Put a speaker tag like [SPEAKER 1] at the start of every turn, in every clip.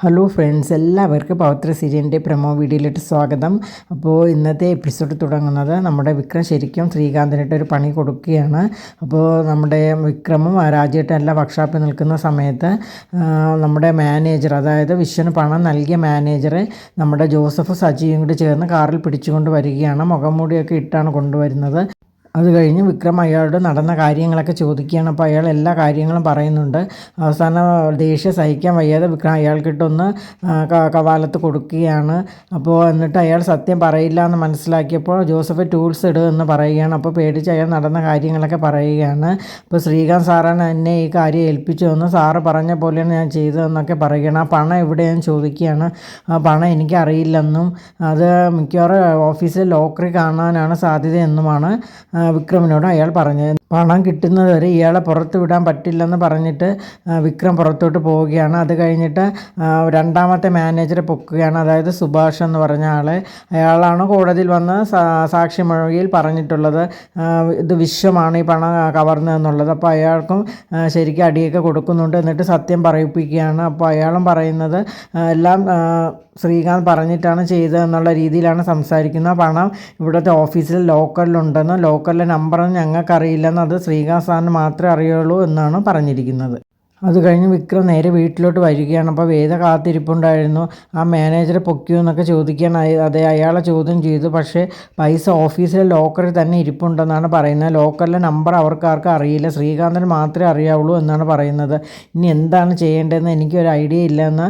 [SPEAKER 1] Hello friends എല്ലാവർക്കും പവിത്ര സീരിയലിന്റെ promo വീഡിയോയിലോട്ട് സ്വാഗതം. അപ്പോൾ ഇന്നത്തെ എപ്പിസോഡ് തുടങ്ങുന്നത് നമ്മുടെ വിക്രം ശരിക്കും ശ്രീകാന്തിനായിട്ട് ഒരു പണി കൊടുക്കുകയാണ്. അപ്പോൾ നമ്മുടെ വിക്രമും ആ എല്ലാ വർക്ക്ഷോപ്പിൽ നിൽക്കുന്ന സമയത്ത് നമ്മുടെ മാനേജർ അതായത് വിശ്വന് പണം നൽകിയ മാനേജറെ നമ്മുടെ ജോസഫ് സജിയും കൂടി ചേർന്ന് കാറിൽ പിടിച്ചുകൊണ്ട് വരികയാണ്. മുഖംമൂടിയൊക്കെ ഇട്ടാണ് കൊണ്ടുവരുന്നത്. അത് കഴിഞ്ഞ് വിക്രം അയാളോട് നടന്ന കാര്യങ്ങളൊക്കെ ചോദിക്കുകയാണ്. അപ്പോൾ അയാൾ എല്ലാ കാര്യങ്ങളും പറയുന്നുണ്ട്. അവസാനം ദേഷ്യം സഹിക്കാൻ വയ്യാതെ വിക്രം അയാൾക്കിട്ടൊന്ന് കവാലത്ത് കൊടുക്കുകയാണ്. അപ്പോൾ എന്നിട്ട് അയാൾ സത്യം പറയില്ല എന്ന് മനസ്സിലാക്കിയപ്പോൾ ജോസഫ് ടൂൾസ് ഇടുക എന്ന് പറയുകയാണ്. അപ്പോൾ പേടിച്ച് അയാൾ നടന്ന കാര്യങ്ങളൊക്കെ പറയുകയാണ്. അപ്പോൾ ശ്രീകാന്ത് സാറാണ് എന്നെ ഈ കാര്യം ഏൽപ്പിച്ചതെന്ന് സാറ് പറഞ്ഞ പോലെയാണ് ഞാൻ ചെയ്തതെന്നൊക്കെ പറയുകയാണ്. ആ പണം എവിടെയെന്ന് ചോദിക്കുകയാണ്. ആ പണം എനിക്കറിയില്ലെന്നും അത് മിക്കവാറും ഓഫീസിൽ ലോക്കറി കാണാനാണ് സാധ്യതയെന്നുമാണ് വിക്രമിനോട് അയാൾ പറഞ്ഞത് പണം കിട്ടുന്നത് വരെ ഇയാളെ പുറത്ത് വിടാൻ പറ്റില്ലെന്ന് പറഞ്ഞിട്ട് വിക്രം പുറത്തോട്ട് പോവുകയാണ്. അത് കഴിഞ്ഞിട്ട് രണ്ടാമത്തെ മാനേജറെ പൊക്കുകയാണ്. അതായത് സുഭാഷ് എന്ന് പറഞ്ഞ ആളെ. അയാളാണ് കോടതിയിൽ വന്ന് സാക്ഷി സാക്ഷിമൊഴിയിൽ പറഞ്ഞിട്ടുള്ളത്. ഇത് വിശ്വമാണ് ഈ പണം കവർന്നതെന്നുള്ളത് അപ്പോൾ അയാൾക്കും ശരിക്കും അടിയൊക്കെ കൊടുക്കുന്നുണ്ട് എന്നിട്ട് സത്യം പറയിപ്പിക്കുകയാണ്. അപ്പോൾ അയാളും പറയുന്നത് എല്ലാം ശ്രീകാന്ത് പറഞ്ഞിട്ടാണ് ചെയ്തതെന്നുള്ള രീതിയിലാണ് സംസാരിക്കുന്നത്. പണം ഇവിടുത്തെ ഓഫീസിൽ ലോക്കറിലുണ്ടെന്നും ലോക്കറിലെ നമ്പറൊന്നും ഞങ്ങൾക്കറിയില്ലെന്നും അത് ശ്രീകാന്ത് സാറിന് മാത്രമേ അറിയുള്ളൂ എന്നാണ് പറഞ്ഞിരിക്കുന്നത്. അത് കഴിഞ്ഞ് വിക്രം നേരെ വീട്ടിലോട്ട് വരികയാണ്. അപ്പോൾ വേദ കാത്തിരിപ്പുണ്ടായിരുന്നു. ആ മാനേജറെ പൊക്കിയോ എന്നൊക്കെ ചോദിക്കാൻ അതെ അയാളെ ചോദ്യം ചെയ്തു. പക്ഷേ പൈസ ഓഫീസിലെ ലോക്കറിൽ തന്നെ ഇരിപ്പുണ്ടെന്നാണ് പറയുന്നത്. ലോക്കറിലെ നമ്പർ അവർക്കാർക്ക് അറിയില്ല. ശ്രീകാന്തിന് മാത്രമേ അറിയാവുള്ളൂ എന്നാണ് പറയുന്നത്. ഇനി എന്താണ് ചെയ്യേണ്ടതെന്ന് എനിക്കൊരു ഐഡിയ ഇല്ലെന്ന്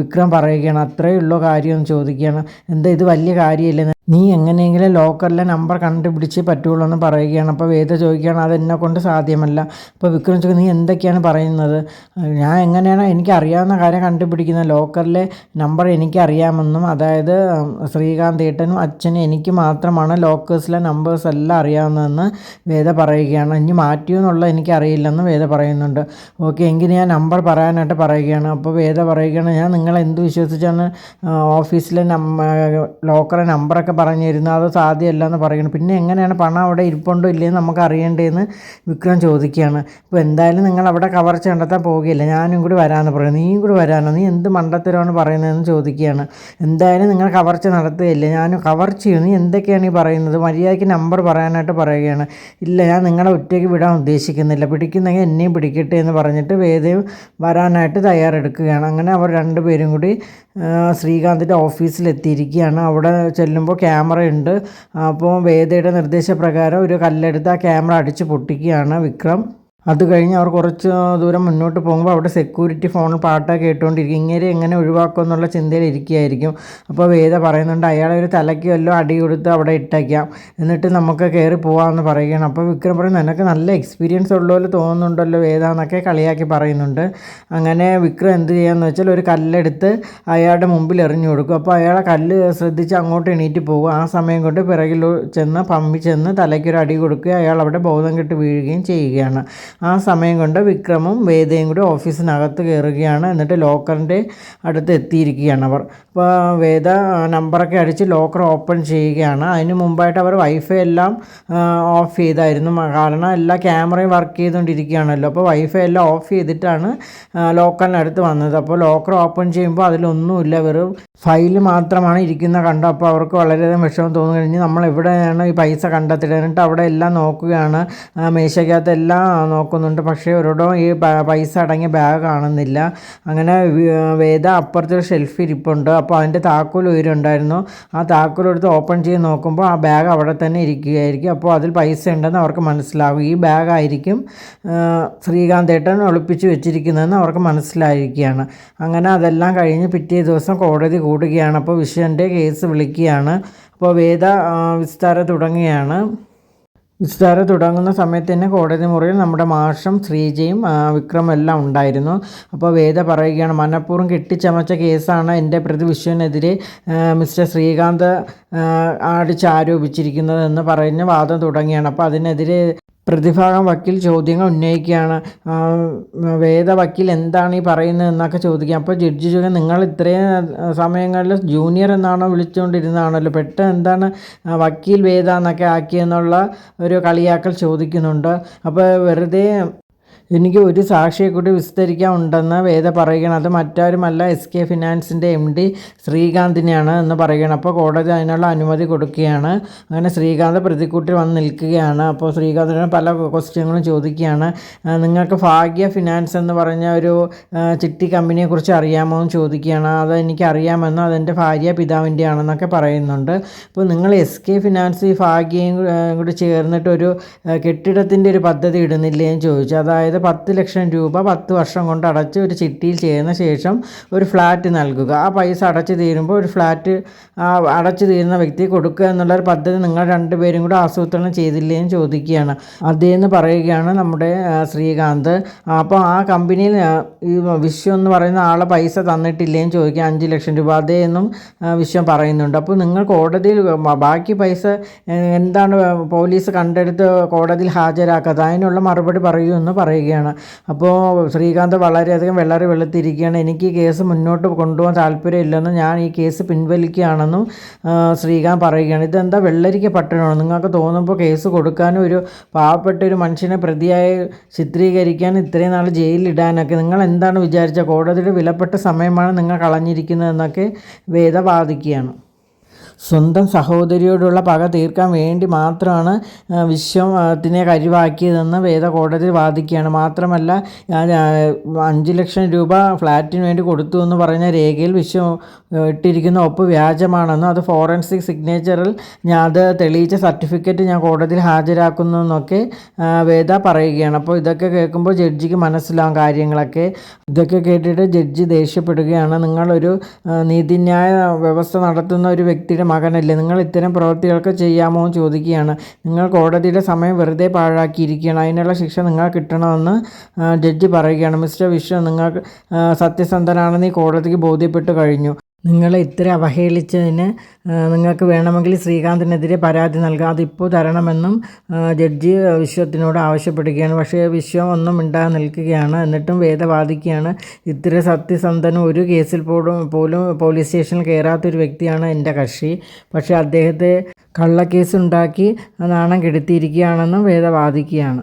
[SPEAKER 1] വിക്രം പറയുകയാണ്. അത്രയേ ഉള്ളൂ കാര്യമെന്ന് ചോദിക്കുകയാണ്. എന്താ ഇത് വലിയ കാര്യമില്ലെന്ന് നീ എങ്ങനെയെങ്കിലും ലോക്കറിലെ നമ്പർ കണ്ടുപിടിച്ച് പറ്റുള്ളൂ എന്ന് പറയുകയാണ്. അപ്പോൾ വേദ ചോദിക്കുകയാണ് അത് എന്നെ കൊണ്ട് സാധ്യമല്ല. അപ്പോൾ വിക്രം ചോദിക്കും നീ എന്തൊക്കെയാണ് പറയുന്നത്? ഞാൻ എങ്ങനെയാണ് എനിക്ക് അറിയാവുന്ന കാര്യം കണ്ടുപിടിക്കുന്നത്? ലോക്കറിലെ നമ്പർ എനിക്കറിയാമെന്നും അതായത് ഉം, ശ്രീകാന്ത് ഏട്ടനും അച്ഛനും എനിക്ക് മാത്രമാണ് ലോക്കേഴ്സിലെ നമ്പേഴ്സ് എല്ലാം അറിയാവുന്നതെന്ന് വേദ പറയുകയാണ്. ഇനി മാറ്റിയോ എന്നുള്ളത് എനിക്കറിയില്ലെന്നും വേദ പറയുന്നുണ്ട്. ഓക്കെ എങ്കിൽ ഞാൻ നമ്പർ പറയാനായിട്ട് പറയുകയാണ്. അപ്പോൾ വേദ പറയുകയാണ് ഞാൻ നിങ്ങളെ എന്ത് വിശ്വസിച്ചാണ് ഓഫീസിലെ നമ്പ ലോക്കറെ നമ്പറൊക്കെ പറഞ്ഞു തരുന്നത് അത് സാധ്യമല്ല എന്ന് പറയുന്നു. പിന്നെ എങ്ങനെയാണ് പണം അവിടെ ഇരിപ്പുണ്ടോ ഇല്ലയെന്ന് നമുക്ക് അറിയേണ്ടതെന്ന് വിക്രം ചോദിക്കുകയാണ്. ഇപ്പോൾ എന്തായാലും നിങ്ങൾ അവിടെ കവർച്ച കണ്ടെത്താൻ പോവുകയില്ല ഞാനും കൂടി വരാമെന്ന് പറയുന്നു. നീയും കൂടി വരാനോ? നീ എന്ത് മണ്ടത്തരമാണ് പറയുന്നതെന്ന് ചോദിക്കുകയാണ്. എന്തായാലും നിങ്ങൾ കവർച്ച നടത്തുകയില്ല. ഞാൻ ചെയ്യും. നീ എന്തൊക്കെയാണ് ഈ പറയുന്നത്? മര്യാദയ്ക്ക് നമ്പർ പറയാനായിട്ട് പറയുകയാണ്. ഇല്ല ഞാൻ നിങ്ങളെ ഒറ്റയ്ക്ക് വിടാൻ ഉദ്ദേശിക്കുന്നില്ല. പിടിക്കുന്നെങ്കിൽ എന്നെയും പിടിക്കട്ടെ എന്ന് പറഞ്ഞിട്ട് വേദയും വരാനായിട്ട് തയ്യാറെടുക്കുകയാണ്. അങ്ങനെ അവർ രണ്ടുപേരും കൂടി ശ്രീകാന്തിന്റെ ഓഫീസിലെത്തിയിരിക്കുകയാണ് അവിടെ ചെല്ലുമ്പോൾ ക്യാമറ ഉണ്ട് അപ്പോൾ വേദയുടെ നിർദ്ദേശപ്രകാരം ഒരു കല്ലെടുത്ത് ആ ക്യാമറ അടിച്ച് പൊട്ടിക്കുകയാണ് വിക്രം. അത് കഴിഞ്ഞ് അവർ കുറച്ച് ദൂരം മുന്നോട്ട് പോകുമ്പോൾ അവിടെ സെക്യൂരിറ്റി ഫോണിൽ പാട്ടൊക്കെ കേട്ടുകൊണ്ടിരിക്കും. ഇങ്ങനെ എങ്ങനെ ഒഴിവാക്കും എന്നുള്ള ചിന്തയിൽ ഇരിക്കുകയായിരിക്കും. അപ്പോൾ വേദ പറയുന്നുണ്ട് അയാളെ ഒരു തലയ്ക്ക് വല്ലതും അടി കൊടുത്ത് അവിടെ ഇട്ടേക്കാം. എന്നിട്ട് നമുക്ക് കയറി പോകാമെന്ന് പറയുകയാണ്. അപ്പോൾ വിക്രം പറയുന്നു നിനക്ക് നല്ല എക്സ്പീരിയൻസ് ഉള്ള പോലെ തോന്നുന്നുണ്ടല്ലോ വേദ എന്നൊക്കെ കളിയാക്കി പറയുന്നുണ്ട്. അങ്ങനെ വിക്രം എന്ത് ചെയ്യാന്ന് വെച്ചാൽ ഒരു കല്ലെടുത്ത് അയാളുടെ മുമ്പിൽ എറിഞ്ഞു കൊടുക്കും. അപ്പോൾ അയാളെ കല്ല് ശ്രദ്ധിച്ച് അങ്ങോട്ട് എണീറ്റ് പോകും. ആ സമയം കൊണ്ട് പിറകിൽ ചെന്ന് പമ്പി ചെന്ന് തലയ്ക്കൊരു അടി കൊടുക്കുകയും അയാൾ അവിടെ ബോധം കെട്ട് വീഴുകയും ചെയ്യുകയാണ്. ആ സമയം കൊണ്ട് വിക്രമും വേദയും കൂടി ഓഫീസിനകത്ത് കയറുകയാണ്. എന്നിട്ട് ലോക്കറിന്റെ അടുത്ത് എത്തിയിരിക്കുകയാണ് അവർ. അപ്പോൾ വേദ നമ്പറൊക്കെ അടിച്ച് ലോക്കർ ഓപ്പൺ ചെയ്യുകയാണ്. അതിന് മുമ്പായിട്ട് അവർ വൈഫൈ എല്ലാം ഓഫ് ചെയ്തായിരുന്നു. കാരണം എല്ലാ ക്യാമറയും വർക്ക് ചെയ്തുകൊണ്ടിരിക്കുകയാണല്ലോ. അപ്പോൾ വൈഫൈ എല്ലാം ഓഫ് ചെയ്തിട്ടാണ് ലോക്കറിനടുത്ത് വന്നത്. അപ്പോൾ ലോക്കർ ഓപ്പൺ ചെയ്യുമ്പോൾ അതിലൊന്നുമില്ല. വെറും ഫയൽ മാത്രമാണ് ഇരിക്കുന്ന കണ്ടോ. അപ്പോൾ അവർക്ക് വളരെയധികം വിഷമം തോന്നി കഴിഞ്ഞ് നമ്മൾ എവിടെയാണ് ഈ പൈസ കണ്ടെത്തിയിട്ട് എന്നിട്ട് അവിടെ എല്ലാം നോക്കുകയാണ്. മേശയ്ക്കകത്ത് എല്ലാം നോക്കുന്നുണ്ട്. പക്ഷേ ഒരിടം ഈ പൈസ അടങ്ങിയ ബാഗ് കാണുന്നില്ല. അങ്ങനെ വേദ അപ്പുറത്തൊരു ഷെൽഫ് ഇരിപ്പുണ്ട്. അപ്പോൾ അതിന്റെ താക്കോൽ ഉയരുണ്ടായിരുന്നു. ആ താക്കോൽ എടുത്ത് ഓപ്പൺ ചെയ്ത് നോക്കുമ്പോൾ ആ ബാഗ് അവിടെ തന്നെ ഇരിക്കുകയായിരിക്കും. അപ്പോൾ അതിൽ പൈസ ഉണ്ടെന്ന് അവർക്ക് മനസ്സിലാകും. ഈ ബാഗായിരിക്കും ശ്രീകാന്ത് ഏട്ടൻ ഒളിപ്പിച്ച് വെച്ചിരിക്കുന്നതെന്ന് അവർക്ക് മനസ്സിലായിരിക്കുകയാണ്. അങ്ങനെ അതെല്ലാം കഴിഞ്ഞ് പിറ്റേ ദിവസം കോടതി കൂടുകയാണ്. അപ്പോൾ വിഷുവിന്റെ കേസ് വിളിക്കുകയാണ്. അപ്പോൾ വേദ വിസ്താരം തുടങ്ങുകയാണ്. വിസ്താരം തുടങ്ങുന്ന സമയത്ത് തന്നെ കോടതി മുറിയിൽ നമ്മുടെ മാഷും ശ്രീജയും വിക്രമും എല്ലാം ഉണ്ടായിരുന്നു. അപ്പോൾ വേദ പറയുകയാണ് മനഃപൂർവം കെട്ടിച്ചമച്ച കേസാണ് എന്റെ പ്രതി വിശ്വനെതിരെ മിസ്റ്റർ ശ്രീകാന്ത് ആ, അടിച്ചാരോപിച്ചിരിക്കുന്നത് എന്ന് പറഞ്ഞ് വാദം തുടങ്ങിയാണ് അപ്പോൾ അതിനെതിരെ പ്രതിഭാഗം വക്കീൽ ചോദ്യങ്ങൾ ഉന്നയിക്കുകയാണ്. വേദ വക്കീൽ എന്താണ് ഈ പറയുന്നത് എന്നൊക്കെ ചോദിക്കുക അപ്പോൾ ജഡ്ജി ചോദിക്കുക നിങ്ങൾ ഇത്രയും സമയങ്ങളിൽ ജൂനിയർ എന്നാണോ വിളിച്ചുകൊണ്ടിരുന്നതാണല്ലോ? പെട്ടെന്ന് എന്താണ് വക്കീൽ വേദ എന്നൊക്കെ ആക്കിയെന്നുള്ള ഒരു കളിയാക്കൽ ചോദിക്കുന്നുണ്ട്. അപ്പോൾ വെറുതെ എനിക്ക് ഒരു സാക്ഷിയെ കൂടി വിസ്തരിക്കാൻ ഉണ്ടെന്ന് വേദ പറയുകയാണ്. അത് മറ്റാരുമല്ല എസ് കെ ഫിനാൻസിന്റെ എം ഡി ശ്രീകാന്തിനെയാണ് എന്ന് പറയുകയാണ്. അപ്പോൾ കോടതി അതിനുള്ള അനുമതി കൊടുക്കുകയാണ്. അങ്ങനെ ശ്രീകാന്ത് പ്രതിക്കൂട്ടിൽ വന്ന് നിൽക്കുകയാണ്. അപ്പോൾ ശ്രീകാന്തിന് പല ക്വസ്റ്റ്യങ്ങളും ചോദിക്കുകയാണ്. നിങ്ങൾക്ക് ഭാഗ്യ ഫിനാൻസ് എന്ന് പറഞ്ഞ ഒരു ചിട്ടി കമ്പനിയെക്കുറിച്ച് അറിയാമോ എന്ന് ചോദിക്കുകയാണ്. അത് എനിക്ക് അറിയാമെന്ന് അതെന്റെ ഭാര്യ പിതാവിന്റെ ആണെന്നൊക്കെ പറയുന്നുണ്ട്. അപ്പോൾ നിങ്ങൾ എസ് കെ ഫിനാൻസ് ഈ ഭാഗ്യയും കൂടി ചേർന്നിട്ട് ഒരു കെട്ടിടത്തിന്റെ ഒരു പദ്ധതി ഇടുന്നില്ലേ എന്ന് ചോദിച്ചു. അതായത് പത്ത് ലക്ഷം രൂപ പത്ത് വർഷം കൊണ്ട് അടച്ച് ഒരു ചിട്ടിയിൽ ചെയ്യുന്ന ശേഷം ഒരു ഫ്ലാറ്റ് നൽകുക. ആ പൈസ അടച്ചു തീരുമ്പോൾ ഒരു ഫ്ലാറ്റ് അടച്ചു തീരുന്ന വ്യക്തി കൊടുക്കുക എന്നുള്ളൊരു പദ്ധതി നിങ്ങൾ രണ്ടുപേരും കൂടെ ആസൂത്രണം ചെയ്തില്ലേ എന്ന് ചോദിക്കുകയാണ്. അതേന്ന് പറയുകയാണ് നമ്മുടെ ശ്രീകാന്ത്. അപ്പോൾ ആ കമ്പനിയിൽ ഈ വിശ്വം എന്ന് പറയുന്ന ആളെ പൈസ തന്നിട്ടില്ലേ എന്ന് ചോദിക്കുക. അഞ്ച് ലക്ഷം രൂപ. അതേ എന്നും വിശ്വം പറയുന്നുണ്ട്. അപ്പോൾ നിങ്ങൾ കോടതിയിൽ ബാക്കി പൈസ എന്താണ് പോലീസ് കണ്ടെടുത്ത് കോടതിയിൽ ഹാജരാക്കുക. അതിനുള്ള മറുപടി പറയൂ എന്ന് പറയുകയാണ് അപ്പോൾ ശ്രീകാന്ത് വളരെയധികം വെള്ളറി വെളുത്തിരിക്കുകയാണ്. എനിക്ക് ഈ കേസ് മുന്നോട്ട് കൊണ്ടുപോകാൻ താല്പര്യമില്ലെന്നും ഞാൻ ഈ കേസ് പിൻവലിക്കുകയാണെന്നും ശ്രീകാന്ത് പറയുകയാണ്. ഇതെന്താ വെള്ളരിക്ക പട്ടണമാണ്? നിങ്ങൾക്ക് തോന്നുമ്പോൾ കേസ് കൊടുക്കാനും ഒരു പാവപ്പെട്ട ഒരു മനുഷ്യനെ പ്രതിയായി ചിത്രീകരിക്കാൻ ഇത്രയും നാൾ ജയിലിടാനൊക്കെ നിങ്ങൾ എന്താണ് വിചാരിച്ച കോടതിയുടെ വിലപ്പെട്ട സമയമാണ് നിങ്ങൾ കളഞ്ഞിരിക്കുന്നതെന്നൊക്കെ വേദ വാദിക്കുകയാണ് സ്വന്തം സഹോദരിയോടുള്ള പക തീർക്കാൻ വേണ്ടി മാത്രമാണ് വിശ്വത്തിനെ കരിവാക്കിയതെന്ന് വേദ കോടതി വാദിക്കുകയാണ്. മാത്രമല്ല അഞ്ച് ലക്ഷം രൂപ ഫ്ലാറ്റിന് വേണ്ടി കൊടുത്തു എന്ന് പറഞ്ഞ രേഖയിൽ വിശ്വം ഇട്ടിരിക്കുന്ന ഒപ്പ് വ്യാജമാണെന്നും അത് ഫോറൻസിക് സിഗ്നേച്ചറിൽ ഞാൻ അത് തെളിയിച്ച സർട്ടിഫിക്കറ്റ് ഞാൻ കോടതിയിൽ ഹാജരാക്കുന്നു എന്നൊക്കെ വേദ പറയുകയാണ്. അപ്പോൾ ഇതൊക്കെ കേൾക്കുമ്പോൾ ജഡ്ജിക്ക് മനസ്സിലാവും കാര്യങ്ങളൊക്കെ. ഇതൊക്കെ കേട്ടിട്ട് ജഡ്ജി ദേഷ്യപ്പെടുകയാണ്. നിങ്ങളൊരു നീതിന്യായ വ്യവസ്ഥ നടത്തുന്ന ഒരു വ്യക്തിയുടെ മകനല്ലേ? നിങ്ങൾ ഇത്തരം പ്രവൃത്തികൾക്ക് ചെയ്യാമോ എന്ന് ചോദിക്കുകയാണ്. നിങ്ങൾ കോടതിയുടെ സമയം വെറുതെ പാഴാക്കിയിരിക്കുകയാണ്. അതിനുള്ള ശിക്ഷ നിങ്ങൾ കിട്ടണമെന്ന് ജഡ്ജി പറയുകയാണ്. മിസ്റ്റർ വിശ്വ നിങ്ങൾ സത്യസന്ധനാണെന്ന് ഈ കോടതിക്ക് ബോധ്യപ്പെട്ടു കഴിഞ്ഞു. നിങ്ങളെ ഇത്ര അവഹേളിച്ചതിന് നിങ്ങൾക്ക് വേണമെങ്കിൽ ശ്രീകാന്തിനെതിരെ പരാതി നൽകാം. അതിപ്പോൾ തരണമെന്നും ജഡ്ജി വിശ്വത്തിനോട് ആവശ്യപ്പെടുകയാണ്. പക്ഷേ വിശ്വം ഒന്നും മിണ്ടാതെ നിൽക്കുകയാണ്. എന്നിട്ടും വേദവാദിക്കുകയാണ് ഇത്ര സത്യസന്ധനും ഒരു കേസിൽ പോലും പോലും പോലീസ് സ്റ്റേഷനിൽ കയറാത്തൊരു വ്യക്തിയാണ് എന്റെ കക്ഷി. പക്ഷേ അദ്ദേഹത്തെ കള്ളക്കേസ് ഉണ്ടാക്കി നാണം കെടുത്തിയിരിക്കുകയാണെന്നും വേദവാദിക്കുകയാണ്